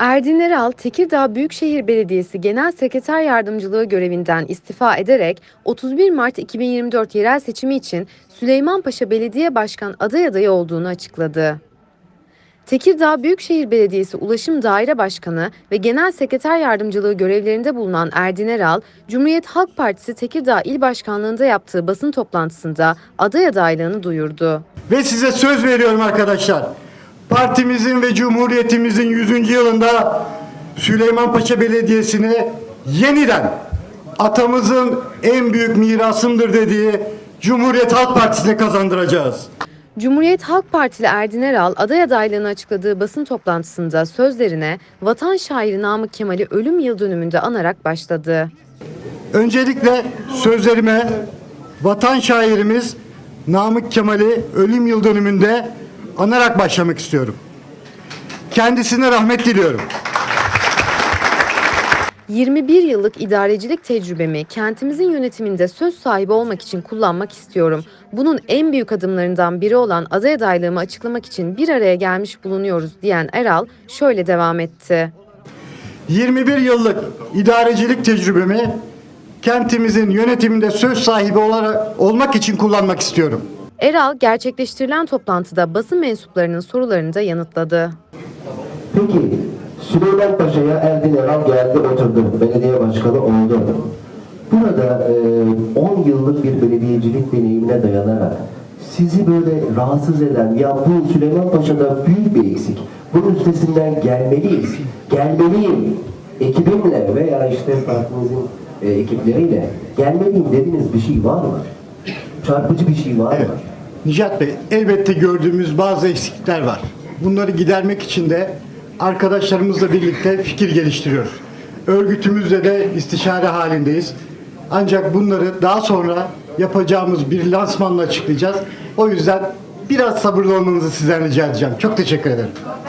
Erdin Eral, Tekirdağ Büyükşehir Belediyesi Genel Sekreter Yardımcılığı görevinden istifa ederek 31 Mart 2024 yerel seçimi için Süleymanpaşa Belediye Başkan aday adayı olduğunu açıkladı. Tekirdağ Büyükşehir Belediyesi Ulaşım Daire Başkanı ve Genel Sekreter Yardımcılığı görevlerinde bulunan Erdin Eral, Cumhuriyet Halk Partisi Tekirdağ İl Başkanlığı'nda yaptığı basın toplantısında aday adaylığını duyurdu. Ve size söz veriyorum arkadaşlar. Partimizin ve Cumhuriyetimizin 100. yılında Süleymanpaşa Belediyesi'ni yeniden atamızın en büyük mirasımdır dediği Cumhuriyet Halk Partisi'ne kazandıracağız. Cumhuriyet Halk Partili Erdin Eral aday adaylığını açıkladığı basın toplantısında sözlerine vatan şairi Namık Kemal'i ölüm yıl dönümünde anarak başladı. Öncelikle sözlerime vatan şairimiz Namık Kemal'i ölüm yıl dönümünde anarak başlamak istiyorum. Kendisine rahmet diliyorum. 21 yıllık idarecilik tecrübemi kentimizin yönetiminde söz sahibi olmak için kullanmak istiyorum. Bunun en büyük adımlarından biri olan aday adaylığımı açıklamak için bir araya gelmiş bulunuyoruz diyen Eral şöyle devam etti. 21 yıllık idarecilik tecrübemi kentimizin yönetiminde söz sahibi olarak olmak için kullanmak istiyorum. Eral gerçekleştirilen toplantıda basın mensuplarının sorularını da yanıtladı. Peki Süleyman Paşa'ya Erdin Eral geldi oturdu. Belediye başkanı oldu. Burada e, 10 yıllık bir belediyecilik deneyimine dayanarak sizi böyle rahatsız eden ya bu Süleyman Paşa'da büyük bir eksik. Bunun üstesinden gelmeliyiz. Gelmeliyim. Ekibimle veya işte partimizin e, ekipleriyle gelmeliyim dediğiniz bir şey var mı? Çarpıcı bir şey var Evet. mı? Nicat Bey, elbette gördüğümüz bazı eksiklikler var. Bunları gidermek için de arkadaşlarımızla birlikte fikir geliştiriyoruz. Örgütümüzle de istişare halindeyiz. Ancak bunları daha sonra yapacağımız bir lansmanla açıklayacağız. O yüzden biraz sabırlı olmanızı sizden rica edeceğim. Çok teşekkür ederim.